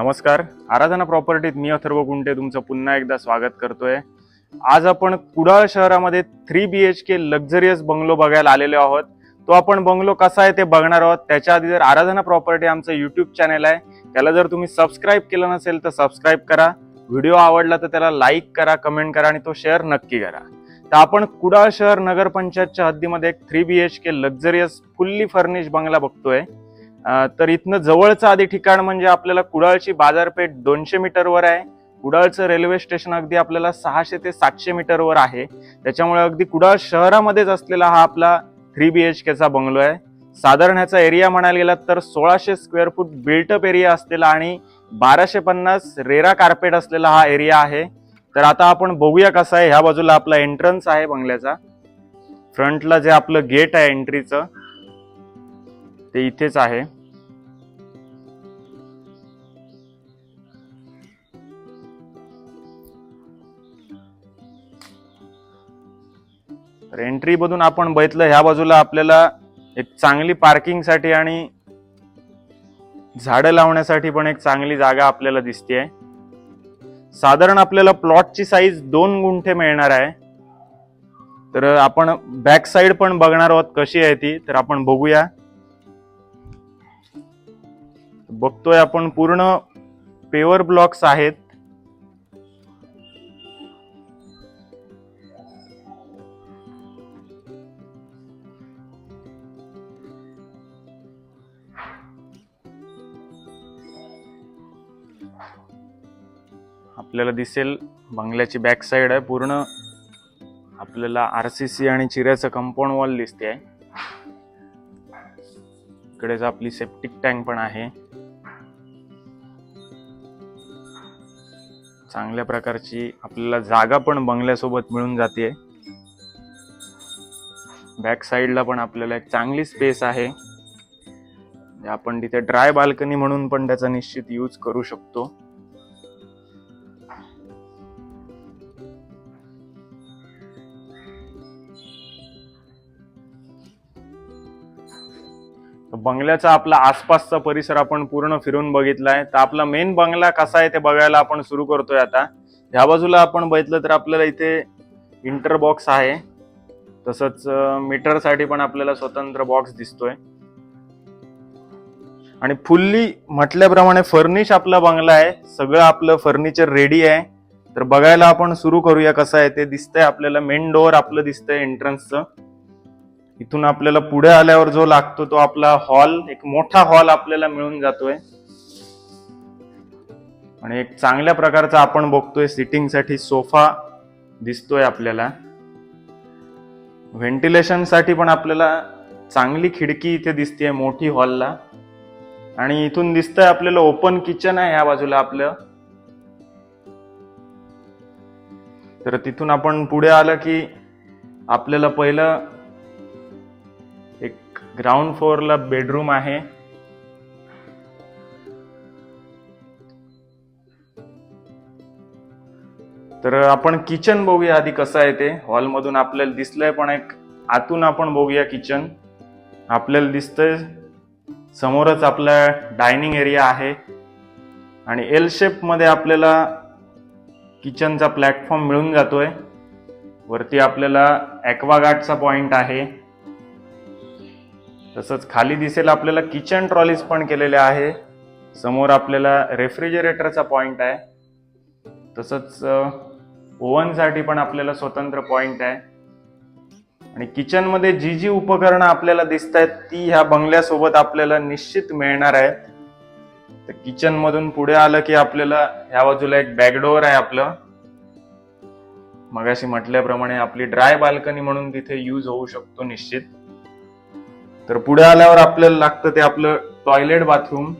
नमस्कार. आराधना प्रॉपर्टीत मी अथर्व कुंटे तुमचं पुन्हा एकदा स्वागत करतोय. आज आपण कुडाळ शहरामध्ये three B H K luxurious bungalow बघायला आलेलो आहोत. तो आपण बंगलो कसा आहे ते बघणार आहोत. त्याच्या आधी जर आराधना प्रॉपर्टी आमचं युट्यूब चॅनल आहे त्याला जर तुम्ही सबस्क्राईब केलं नसेल तर सबस्क्राईब करा. व्हिडिओ आवडला तर त्याला लाईक करा कमेंट करा आणि तो शेअर नक्की करा. तर आपण कुडाळ शहर नगरपंचायतच्या हद्दीमध्ये एक three B H K luxurious fully furnish बंगला बघतोय. तर इथनं जवळचं आधी ठिकाण म्हणजे आपल्याला कुडाळची बाजारपेठ दोनशे मीटरवर आहे. कुडाळचं रेल्वे स्टेशन अगदी आपल्याला सहाशे ते सातशे मीटरवर आहे. त्याच्यामुळे अगदी कुडाळ शहरामध्येच असलेला हा आपला थ्री बी एच केचा बंगलो आहे. साधारण ह्याचा एरिया म्हणायला गेला तर सोळाशे स्क्वेअर फूट बिल्टअप एरिया असलेला आणि बाराशे पन्नास रेरा कार्पेट असलेला हा एरिया आहे. तर आता आपण बघूया कसा आहे. ह्या बाजूला आपला एंट्रन्स आहे बंगल्याचा. फ्रंटला जे आपलं गेट आहे एंट्रीचं ते इथेच आहे. तर एंट्री मधून आपण बघितलं ह्या बाजूला आपल्याला एक चांगली पार्किंगसाठी आणि झाडं लावण्यासाठी पण एक चांगली जागा आपल्याला दिसते साधारण आपल्याला प्लॉटची साईज दोन गुंठे मिळणार आहे. तर आपण बॅक साईड पण बघणार आहोत कशी आहे ती तर आपण बघूया. बघतोय आपण पूर्ण पेवर ब्लॉक्स आहेत. आपल्याला दिसेल बंगल्याची बॅक साईड आहे पूर्ण. आपल्याला आर सी सी आणि चिऱ्याचं कंपाऊंड वॉल दिसते आहे इकडेच आपली सेप्टिक टँक पण आहे. चांगल्या प्रकारची आपल्याला जागा पण बंगल्यासोबत मिळून जाते. बॅक साईडला पण आपल्याला एक चांगली स्पेस आहे. आपण तिथे ड्राय बाल्कनी म्हणून पण त्याचा निश्चित यूज करू शकतो. बंगल्याचा आपला आसपासचा परिसर आपण पूर्ण फिरून बघितलाय तर आपला मेन बंगला कसा आहे ते बघायला आपण सुरू करतोय आता. ह्या बाजूला आपण बघितलं तर आपल्याला इथे इंटर बॉक्स आहे. तसंच मीटरसाठी पण आपल्याला स्वतंत्र बॉक्स दिसतोय. आणि फुल्ली म्हटल्याप्रमाणे फर्निश आपला बंगला आहे. सगळं आपलं फर्निचर रेडी आहे. तर बघायला आपण सुरू करूया कसं आहे ते दिसतंय. आपल्याला मेन डोअर आपलं दिसतंय एंट्रन्सचं इथून आपल्याला पुढे आल्यावर जो लागतो तो आपला हॉल एक मोठा हॉल आपल्याला मिळून जातोय. आणि एक चांगल्या प्रकारचा आपण बघतोय सिटिंगसाठी सोफा दिसतोय आपल्याला. व्हेंटिलेशनसाठी पण आपल्याला चांगली खिडकी इथे दिसते मोठी हॉलला. आणि इथून दिसतंय आपल्याला ओपन किचन आहे ह्या बाजूला आपलं. तर तिथून आपण पुढे आलं की आपल्याला पहिलं ग्राउंड फ्लोअरला बेडरूम आहे. तर आपण किचन बघूया आधी कसं आहे ते. हॉलमधून आपल्याला दिसलंय पण एक आतून आपण बघूया किचन आपल्याला दिसतंय समोरच आपला डायनिंग एरिया आहे. आणि एल शेपमध्ये आपल्याला किचनचा प्लॅटफॉर्म मिळून जातोय. वरती आपल्याला ॲक्वागार्डचा पॉइंट आहे. तसंच खाली दिसेल आपल्याला किचन ट्रॉलीज पण केलेल्या आहे. समोर आपल्याला रेफ्रिजरेटरचा पॉइंट आहे. तसंच ओव्हनसाठी पण आपल्याला स्वतंत्र पॉईंट आहे. आणि किचनमध्ये जी जी उपकरणं आपल्याला दिसत आहेत ती ह्या बंगल्यासोबत आपल्याला निश्चित मिळणार आहेत. तर किचनमधून पुढे आलं की आपल्याला ह्या बाजूला एक बॅकडोअर आहे आपलं. मगाशी म्हटल्याप्रमाणे आपली ड्राय बाल्कनी म्हणून तिथे यूज होऊ शकतो निश्चित. तर पुढे आल्यावर आपल्याला लागतं ते आपलं टॉयलेट बाथरूम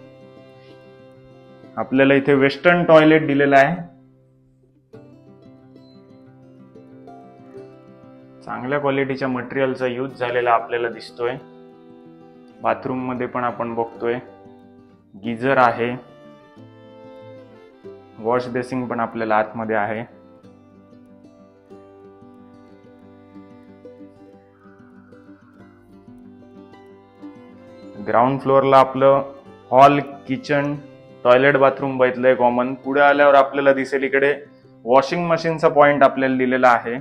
आपल्याला इथे वेस्टर्न टॉयलेट दिलेलं आहे. चांगल्या क्वालिटीच्या मटेरियलचा यूज झालेला आपल्याला दिसतोय. बाथरूममध्ये पण आपण बघतोय. गिझर आहे. वॉश बेसिंग पण आपल्याला आतमध्ये आहे. ग्राउंड फ्लोअरला आपलं हॉल किचन टॉयलेट बाथरूम बघितलंय कॉमन पुढे आल्यावर आपल्याला दिसेल इकडे वॉशिंग मशीनचा पॉईंट आपल्याला दिलेला आहे.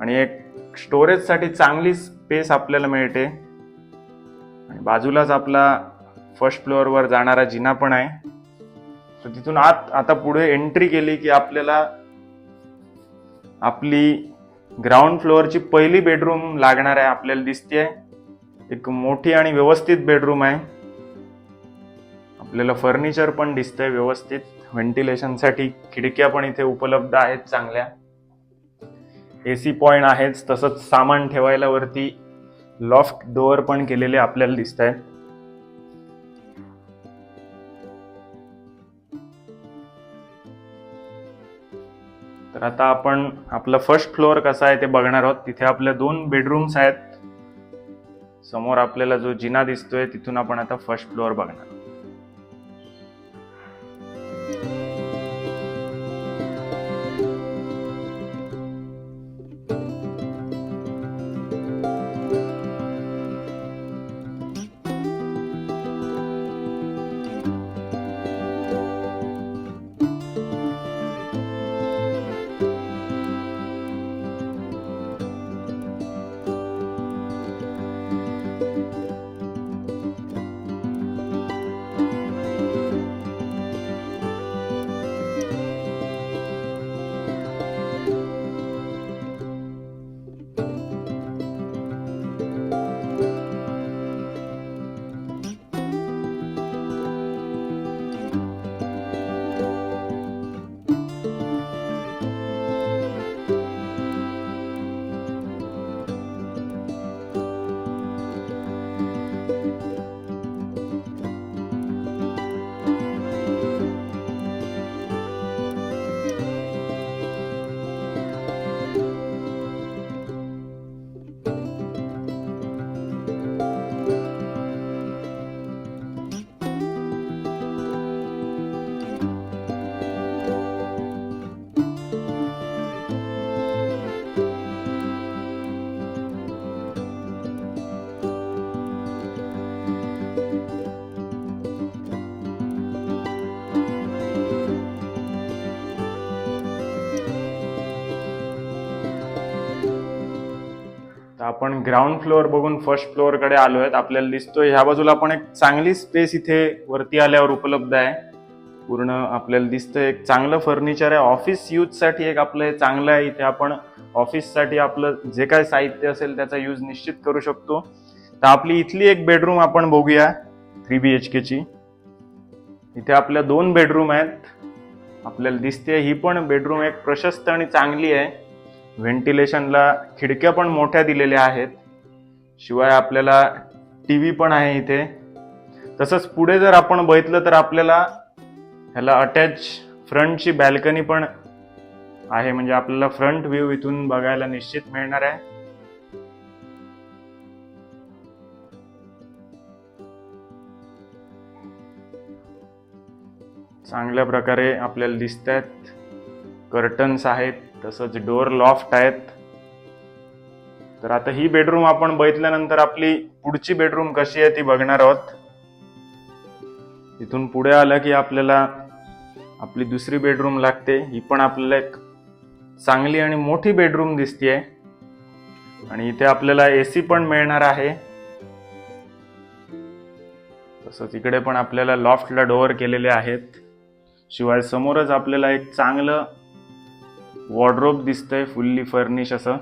आणि एक स्टोरेजसाठी चांगली स्पेस आपल्याला मिळते. आणि बाजूलाच आपला फर्स्ट फ्लोअरवर जाणारा जिना पण आहे. तर तिथून आत आता पुढे एंट्री केली की आपल्याला आपली ग्राउंड फ्लोअरची पहिली बेडरूम लागणार आहे आपल्याला दिसते एक मोठी आणि व्यवस्थित बेडरूम आहे. आपल्याला फर्निचर पण दिसतंय व्यवस्थित. व्हेंटिलेशनसाठी खिडक्या पण इथे उपलब्ध आहेत चांगल्या. एसी पॉइंट आहेच तसंच सामान ठेवायला वरती लॉफ्ट डोअर पण केलेले आपल्याला दिसत आहेत तर आता आपण आपलं फर्स्ट फ्लोअर कसा आहे ते बघणार आहोत. तिथे आपल्या दोन बेडरूम्स आहेत. समोर आपल्याला जो जिना दिसतोय तिथून आपण आता फर्स्ट फ्लोअर बघणार. तर आपण ग्राउंड फ्लोअर बघून फर्स्ट फ्लोअरकडे आलो आहेत आपल्याला दिसतोय ह्या बाजूला पण एक चांगली स्पेस इथे वरती आल्यावर उपलब्ध आहे. पूर्ण आपल्याला दिसतंय एक चांगलं फर्निचर आहे. ऑफिस यूजसाठी एक आपलं हे चांगलं आहे. इथे आपण ऑफिससाठी आपलं जे काय साहित्य असेल त्याचा यूज निश्चित करू शकतो. तर आपली इथली एक बेडरूम आपण बघूया थ्री बी एच केची इथे आपल्या दोन बेडरूम आहेत. आपल्याला दिसते ही पण बेडरूम एक प्रशस्त आणि चांगली आहे. व्हेंटिलेशनला खिडक्या पण मोठ्या दिलेल्या आहेत. शिवाय आपल्याला टी व्ही पण आहे इथे. तसंच पुढे जर आपण बघितलं तर आपल्याला ह्याला अटॅच फ्रंटची बॅल्कनी पण आहे. म्हणजे आपल्याला फ्रंट व्ह्यू इथून बघायला निश्चित मिळणार आहे. चांगल्या प्रकारे आपल्याला दिसत आहेत कर्टन्स आहेत. तसंच डोअर लॉफ्ट आहेत. तर आता ही बेडरूम आपण बघितल्यानंतर आपली पुढची बेडरूम कशी आहे ती बघणार आहोत. इथून पुढे आलं की आपल्याला आपली दुसरी बेडरूम लागते. ही पण आपल्याला एक चांगली आणि मोठी बेडरूम दिसतीये. आणि इथे आपल्याला एसी पण मिळणार आहे. तसंच इकडे पण आपल्याला लॉफ्टला डोअर केलेले आहेत. शिवाय समोरच आपल्याला एक चांगलं वॉर्ड्रोब दिसतंय फुल्ली फर्निश असं.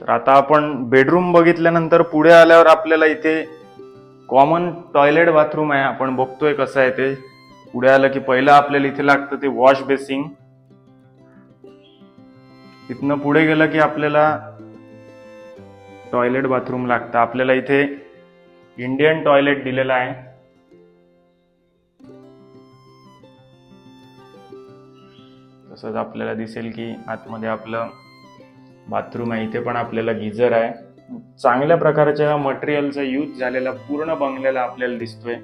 तर आता आपण बेडरूम बघितल्यानंतर पुढे आल्यावर आपल्याला इथे कॉमन टॉयलेट बाथरूम आहे. आपण बघतोय कसं आहे ते. पुढे आलं की पहिलं आपल्याला इथे लागतं ते वॉश बेसिंग तिथनं पुढे गेलं की आपल्याला टॉयलेट बाथरूम लागतं. आपल्याला इथे इंडियन टॉयलेट दिलेलं आहे. तसंच आपल्याला दिसेल की आतमध्ये आपलं बाथरूम आहे. इथे पण आपल्याला गिझर आहे. चांगल्या प्रकारच्या मटेरियलचा यूज झालेला पूर्ण बंगल्याला आपल्याला दिसतोय.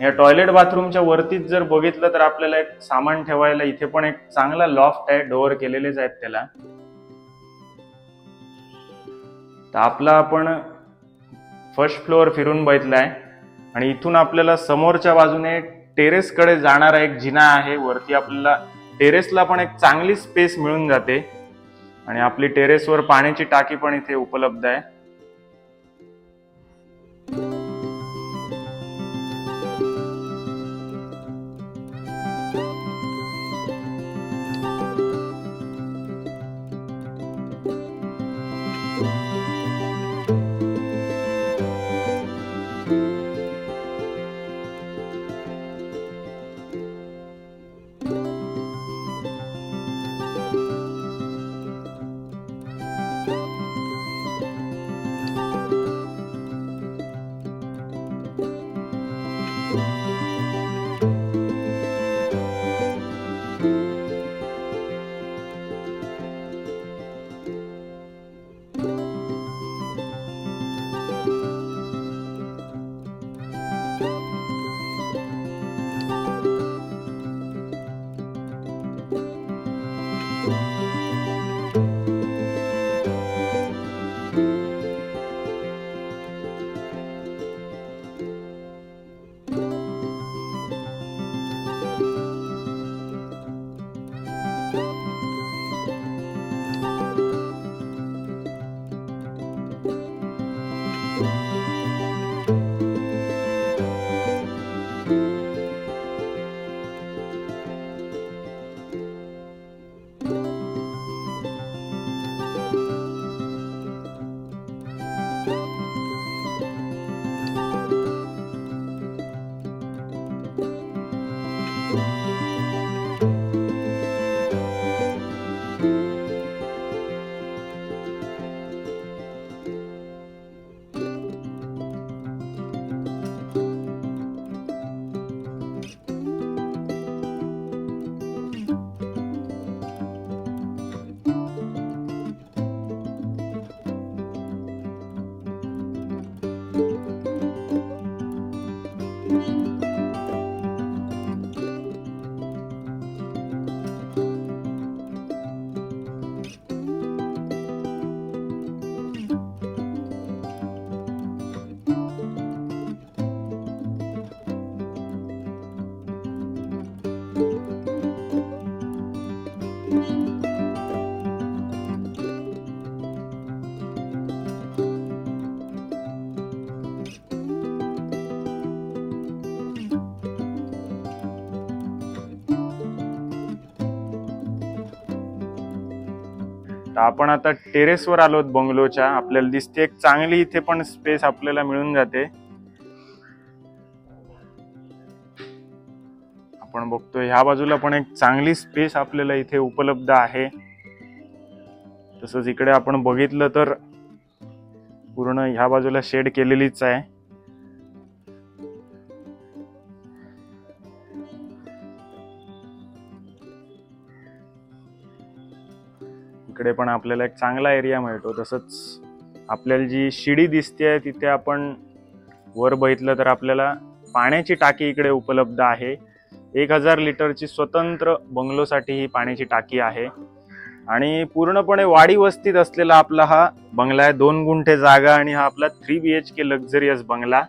या टॉयलेट बाथरूमच्या वरतीच जर बघितलं तर आपल्याला एक सामान ठेवायला इथे पण एक चांगला लॉफ्ट आहे डोअर केलेलेच आहेत त्याला. तर आपला आपण फर्स्ट फ्लोअर फिरून बघितलाय आणि इथून आपल्याला समोरच्या बाजूने टेरेसकडे जाणारा एक जिना आहे. वरती आपल्याला टेरेसला पण एक चांगली स्पेस मिळून जाते. आणि आपली टेरेसवर पाण्याची टाकी पण इथे उपलब्ध आहे. आपण आता टेरेसवर आलोत बंगलोच्या. आपल्याला दिसते एक चांगली इथे पण स्पेस आपल्याला मिळून जाते. आपण बघतोय ह्या बाजूला पण एक चांगली स्पेस आपल्याला इथे उपलब्ध आहे. तसंच इकडे आपण बघितलं तर पूर्ण ह्या बाजूला शेड केलेलीच आहे. इकडे पण आपल्याला एक चांगला एरिया मिळतो. तसंच आपल्याला जी शिडी दिसते तिथे आपण वर बघितलं तर आपल्याला पाण्याची टाकी इकडे उपलब्ध आहे. एक हजार लिटरची स्वतंत्र बंगलोसाठी ही पाण्याची टाकी आहे. आणि पूर्णपणे वाडी वस्तीत असलेला आपला हा बंगला आहे. दोन गुंठे जागा आणि हा आपला three B H K luxurious बंगला.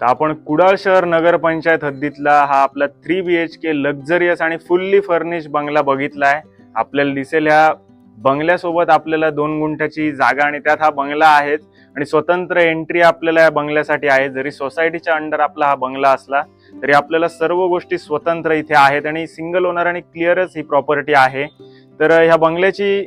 तर आपण कुडाळ शहर नगरपंचायत हद्दीतला हा आपला three B H K luxurious आणि फुल्ली फर्निश बंगला बघितला आहे. आपल्याला दिसेल ह्या बंगल्यासोबत आपल्याला दोन गुंठ्याची जागा आणि त्यात हा बंगला आहेच. आणि स्वतंत्र एंट्री आपल्याला या बंगल्यासाठी आहे. जरी सोसायटीच्या अंडर आपला हा बंगला असला तरी आपल्याला सर्व गोष्टी स्वतंत्र इथे आहेत आणि सिंगल ओनर आणि क्लिअरच ही प्रॉपर्टी आहे. तर ह्या बंगल्याची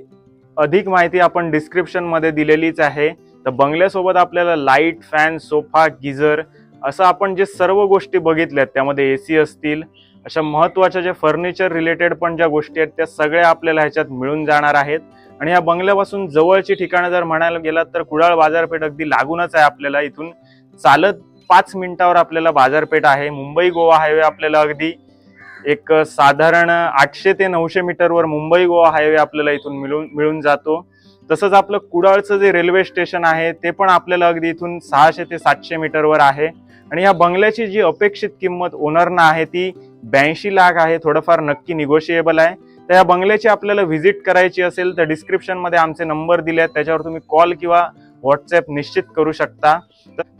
अधिक माहिती आपण डिस्क्रिप्शनमध्ये दिलेलीच आहे. तर बंगल्यासोबत आपल्याला लाइट फॅन सोफा गिझर असं आपण जे सर्व गोष्टी बघितल्यात त्यामध्ये ए सी असतील अशा महत्त्वाच्या जे फर्निचर रिलेटेड पण ज्या गोष्टी आहेत त्या सगळ्या आपल्याला ह्याच्यात मिळून जाणार आहेत. आणि या बंगल्यापासून जवळची ठिकाणं जर म्हणायला गेलात तर कुडाळ बाजारपेठ अगदी लागूनच आहे आपल्याला इथून. चालत पाच मिनिटावर आपल्याला बाजारपेठ आहे. मुंबई गोवा हायवे आपल्याला अगदी एक साधारण आठशे ते नऊशे मीटरवर मुंबई गोवा हायवे आपल्याला इथून मिळून मिळून जातो. तसंच आपलं कुडाळचं जे रेल्वे स्टेशन आहे ते पण आपल्याला अगदी इथून सहाशे ते सातशे मीटरवर आहे. आणि या बंगल्याची जी अपेक्षित किंमत ओनरना आहे ती ब्याऐंशी लाख आहे थोडंफार नक्की निगोशिएबल आहे. तर या बंगल्याची आपल्याला व्हिजिट करायची असेल तर डिस्क्रिप्शनमध्ये आमचे नंबर दिले आहेत त्याच्यावर तुम्ही कॉल किंवा व्हॉट्सॲप निश्चित करू शकता.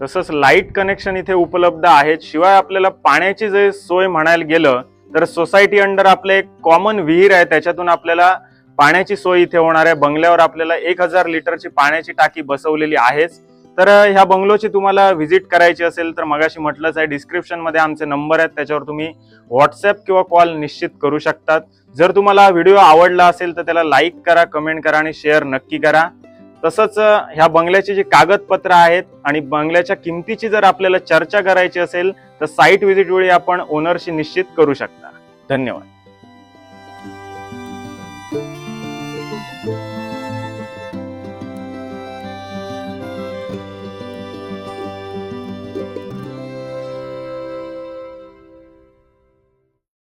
तसंच लाइट कनेक्शन इथे उपलब्ध आहेत. शिवाय आपल्याला पाण्याची जे सोय म्हणायला गेलं तर सोसायटी अंडर आपलं एक कॉमन विहीर आहे त्याच्यातून आपल्याला पाण्याची सोय इथे होणार आहे. बंगल्यावर आपल्याला एक हजार लिटरची पाण्याची टाकी बसवलेली आहेच. तर ह्या बंगलोची तुम्हाला व्हिजिट करायची असेल तर मगाशी म्हटलंच आहे डिस्क्रिप्शनमध्ये आमचे नंबर आहेत त्याच्यावर तुम्ही व्हॉट्सअप किंवा कॉल निश्चित करू शकतात. जर तुम्हाला व्हिडिओ आवडला असेल तर त्याला लाईक करा कमेंट करा आणि शेअर नक्की करा. तसंच ह्या बंगल्याची जी कागदपत्र आहेत आणि बंगल्याच्या किमतीची जर आपल्याला चर्चा करायची असेल तर साईट व्हिजिट वेळी आपण ओनरशी निश्चित करू शकता. धन्यवाद.